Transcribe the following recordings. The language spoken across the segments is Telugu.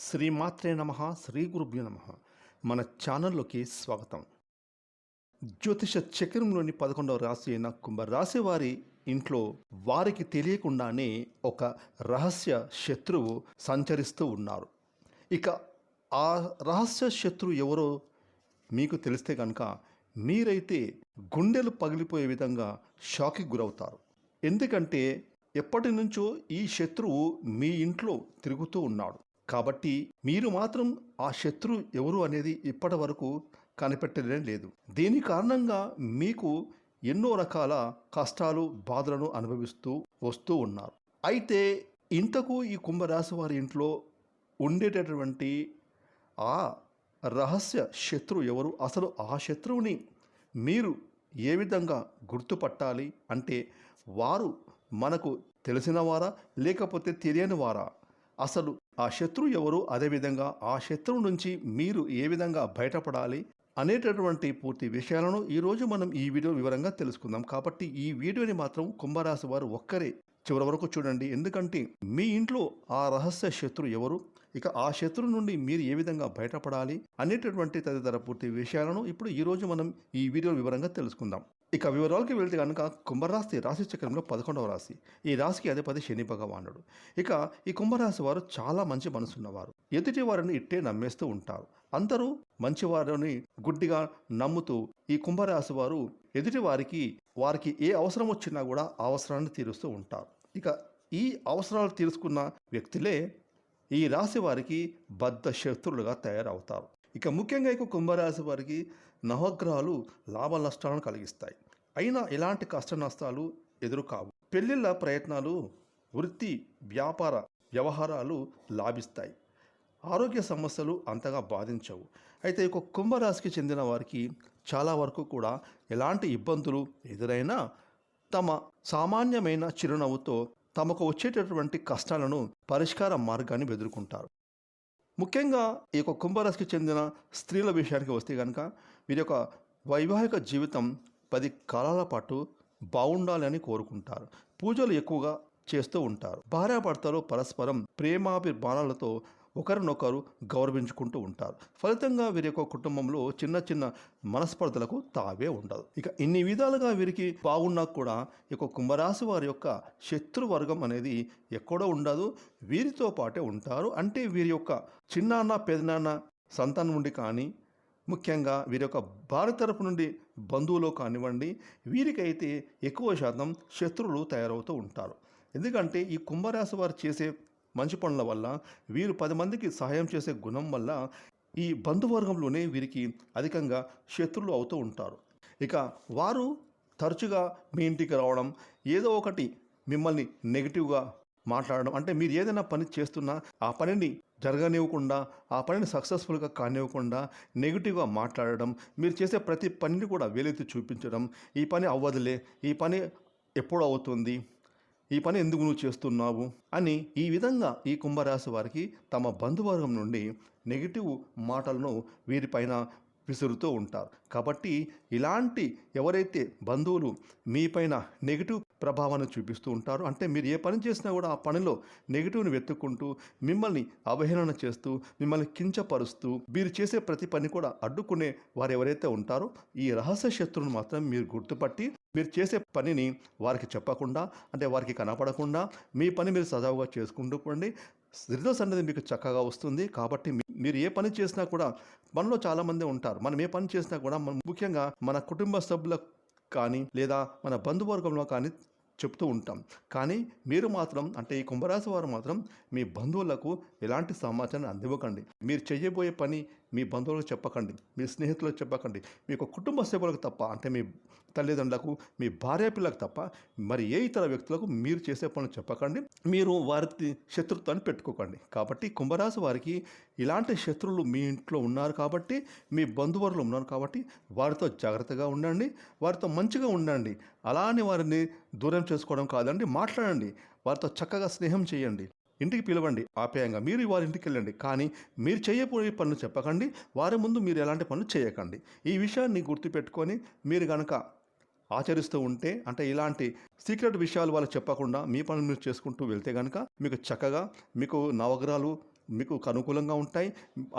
శ్రీమాత్రే నమ శ్రీ గురుభ్యో నమ. మన ఛానల్లోకి స్వాగతం. జ్యోతిష చక్రంలోని పదకొండవ రాశి అయిన కుంభరాశి వారి ఇంట్లో వారికి తెలియకుండానే ఒక రహస్య శత్రువు సంచరిస్తూ ఉన్నారు. ఇక ఆ రహస్య శత్రువు ఎవరో మీకు తెలిస్తే కనుక మీరైతే గుండెలు పగిలిపోయే విధంగా షాక్కి గురవుతారు. ఎందుకంటే ఎప్పటి నుంచో ఈ శత్రువు మీ ఇంట్లో తిరుగుతూ ఉన్నాడు. కాబట్టి మీరు మాత్రం ఆ శత్రువు ఎవరు అనేది ఇప్పటి వరకు కనిపెట్టలేం లేదు. దీని కారణంగా మీకు ఎన్నో రకాల కష్టాలు బాధలను అనుభవిస్తూ వస్తూ ఉన్నారు. అయితే ఇంతకు ఈ కుంభరాశి వారి ఇంట్లో ఉండేటటువంటి ఆ రహస్య శత్రువు ఎవరు? అసలు ఆ శత్రువుని మీరు ఏ విధంగా గుర్తుపట్టాలి? అంటే వారు మనకు తెలిసిన వారా లేకపోతే తెలియని వారా అసలు ఆ శత్రువు ఎవరు? అదేవిధంగా ఆ శత్రువు నుంచి మీరు ఏ విధంగా బయటపడాలి? అనేటటువంటి పూర్తి విషయాలను ఈరోజు మనం ఈ వీడియో వివరంగా తెలుసుకుందాం. కాబట్టి ఈ వీడియోని మాత్రం కుంభరాశి వారు ఒక్కరే చివరి వరకు చూడండి. ఎందుకంటే మీ ఇంట్లో ఆ రహస్య శత్రువు ఎవరు? ఇక ఆ శత్రువు నుండి మీరు ఏ విధంగా బయటపడాలి? అనేటటువంటి తదితర పూర్తి విషయాలను ఇప్పుడు ఈరోజు మనం ఈ వీడియో వివరంగా తెలుసుకుందాం. ఇక వివరాలకి వెళ్తే కనుక కుంభరాశి రాశి చక్రంలో పదకొండవ రాశి. ఈ రాశికి అధిపతి శని భగవానుడు. ఇక ఈ కుంభరాశి వారు చాలా మంచి మనసున్నవారు. ఎదుటి వారిని ఇట్టే నమ్మేస్తూ ఉంటారు. అందరూ మంచివారిని గుడ్డిగా నమ్ముతూ ఈ కుంభరాశి వారు ఎదుటి వారికి వారికి ఏ అవసరం వచ్చినా కూడా ఆ అవసరాన్ని తీరుస్తూ ఉంటారు. ఇక ఈ అవసరాలు తీర్చుకున్న వ్యక్తులే ఈ రాశి వారికి బద్ధ శత్రులుగా తయారవుతారు. ఇక ముఖ్యంగా ఇక కుంభరాశి వారికి నవగ్రహాలు లాభ నష్టాలను కలిగిస్తాయి. అయినా ఎలాంటి కష్ట నష్టాలు ఎదురు కావు పెళ్ళిళ్ళ ప్రయత్నాలు వృత్తి వ్యాపార వ్యవహారాలు లాభిస్తాయి. ఆరోగ్య సమస్యలు అంతగా బాధించవు. అయితే ఒక కుంభరాశికి చెందిన వారికి చాలా వరకు కూడా ఎలాంటి ఇబ్బందులు ఎదురైనా తమ సామాన్యమైన చిరునవ్వుతో తమకు వచ్చేటటువంటి కష్టాలను పరిష్కార మార్గాన్ని ఎదుర్కొంటారు ముఖ్యంగా ఈ యొక్క కుంభరాశికి చెందిన స్త్రీల విషయానికి వస్తే కనుక వీరి యొక్క వైవాహిక జీవితం పది కాలాల పాటు బాగుండాలని కోరుకుంటారు. పూజలు ఎక్కువగా చేస్తూ ఉంటారు. భార్యాభర్తలు పరస్పరం ప్రేమాభిమానాలతో ఒకరినొకరు గౌరవించుకుంటూ ఉంటారు. ఫలితంగా వీరి యొక్క కుటుంబంలో చిన్న చిన్న మనస్పర్ధలకు తావే ఉండదు. ఇక ఇన్ని విధాలుగా వీరికి బాగున్నా కూడా ఈ యొక్క కుంభరాశి వారి యొక్క శత్రువర్గం అనేది ఎక్కడో ఉండదు. వీరితో పాటే ఉంటారు. అంటే వీరి యొక్క చిన్నాన్న పెదనాన్న సంతానం నుండి కానీ ముఖ్యంగా వీరి యొక్క భార్య తరపు నుండి బంధువులు కానివ్వండి వీరికైతే ఎక్కువ శాతం శత్రువులు తయారవుతూ ఉంటారు. ఎందుకంటే ఈ కుంభరాశి వారు చేసే మంచి పనుల వల్ల వీరు పది మందికి సహాయం చేసే గుణం వల్ల ఈ బంధువర్గంలోనే వీరికి అధికంగా శత్రులు అవుతూ ఉంటారు. ఇక వారు తరచుగా మీ ఇంటికి రావడం ఏదో ఒకటి మిమ్మల్ని నెగిటివ్గా మాట్లాడడం అంటే మీరు ఏదైనా పని చేస్తున్నా ఆ పనిని జరగనివ్వకుండా ఆ పనిని సక్సెస్ఫుల్గా కానివ్వకుండా నెగిటివ్గా మాట్లాడడం మీరు చేసే ప్రతి పనిని కూడా వేలెత్తి చూపించడం ఈ పని అవ్వదులే ఈ పని ఎప్పుడు అవుతుంది ఈ పని ఎందుకు నువ్వు చేస్తున్నావు అని ఈ విధంగా ఈ కుంభరాశి వారికి తమ బంధువర్గం నుండి నెగిటివ్ మాటలను వీరిపైన విసురుతూ ఉంటారు. కాబట్టి ఇలాంటి ఎవరైతే బంధువులు మీపైన నెగిటివ్ ప్రభావాన్ని చూపిస్తూ ఉంటారు. అంటే మీరు ఏ పని చేసినా కూడా ఆ పనిలో నెగిటివ్ని వెతుక్కుంటూ మిమ్మల్ని అవహేళన చేస్తూ మిమ్మల్ని కించపరుస్తూ మీరు చేసే ప్రతి పని కూడా అడ్డుకునే వారు ఎవరైతే ఉంటారో ఈ రహస్య శత్రువును మాత్రం మీరు గుర్తుపట్టి మీరు చేసే పనిని వారికి చెప్పకుండా అంటే వారికి కనపడకుండా మీ పని మీరు సజావుగా చేసుకుంటూ పోండి. రిజల్ట్స్ అనేది మీకు చక్కగా వస్తుంది. కాబట్టి మీరు ఏ పని చేసినా కూడా మనలో చాలామంది ఉంటారు. మనం ఏ పని చేసినా కూడా మనం ముఖ్యంగా మన కుటుంబ సభ్యులకు కానీ లేదా మన బంధువర్గంలో కానీ చెప్తూ ఉంటాం. కానీ మీరు మాత్రం అంటే ఈ కుంభరాశి వారు మాత్రం మీ బంధువులకు ఎలాంటి సమాచారాన్ని అందివ్వకండి. మీరు చేయబోయే పని మీ బంధువులకు చెప్పకండి. మీ స్నేహితులకు చెప్పకండి. మీకు కుటుంబ సభ్యులకు తప్ప అంటే మీ తల్లిదండ్రులకు మీ భార్య పిల్లలకు తప్ప మరి ఏ ఇతర వ్యక్తులకు మీరు చేసే పనులు చెప్పకండి. మీరు వారి శత్రుత్వాన్ని పెట్టుకోకండి. కాబట్టి కుంభరాశి వారికి ఇలాంటి శత్రువులు మీ ఇంట్లో ఉన్నారు కాబట్టి మీ బంధువర్లు ఉన్నారు కాబట్టి వారితో జాగ్రత్తగా ఉండండి. వారితో మంచిగా ఉండండి. అలానే వారిని దూరం చేసుకోవడం కాదండి మాట్లాడండి. వారితో చక్కగా స్నేహం చేయండి. ఇంటికి పిలవండి ఆప్యాయంగా మీరు వారి ఇంటికి వెళ్ళండి. కానీ మీరు చేయబోయే పనులు చెప్పకండి. వారి ముందు మీరు ఎలాంటి పనులు చేయకండి. ఈ విషయాన్ని గుర్తుపెట్టుకొని మీరు గనక ఆచరిస్తూ ఉంటే అంటే ఇలాంటి సీక్రెట్ విషయాలు వాళ్ళు చెప్పకుండా మీ పనులు మీరు చేసుకుంటూ వెళ్తే కనుక మీకు చక్కగా మీకు నవగ్రహాలు మీకు అనుకూలంగా ఉంటాయి.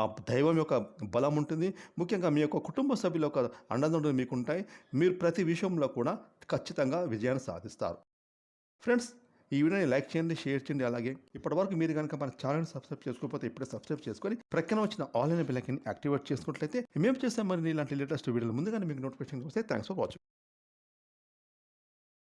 ఆ దైవం యొక్క బలం ఉంటుంది. ముఖ్యంగా మీ యొక్క కుటుంబ సభ్యుల యొక్క అండదండలు మీకు ఉంటాయి. మీరు ప్రతి విషయంలో కూడా ఖచ్చితంగా విజయాన్ని సాధిస్తారు. ఫ్రెండ్స్ ఈ వీడియోని లైక్ చేయండి షేర్ చేయండి. అలాగే ఇప్పటివరకు మీరు కనుక మన ఛానల్ సబ్స్క్రైబ్ చేసుకోకపోతే ఇప్పుడే సబ్స్క్రైబ్ చేసుకొని ప్రక్కన వచ్చిన ఆన్లైన్ బిల్లకిని యాక్టివేట్ చేసుకున్నట్లయితే మేము చేస్తాం మరి ఇలాంటి లేటెస్ట్ వీడియోలు ముందుగానే మీకు నోటిఫికేషన్ వస్తే థ్యాంక్స్ ఫర్ వాచింగ్.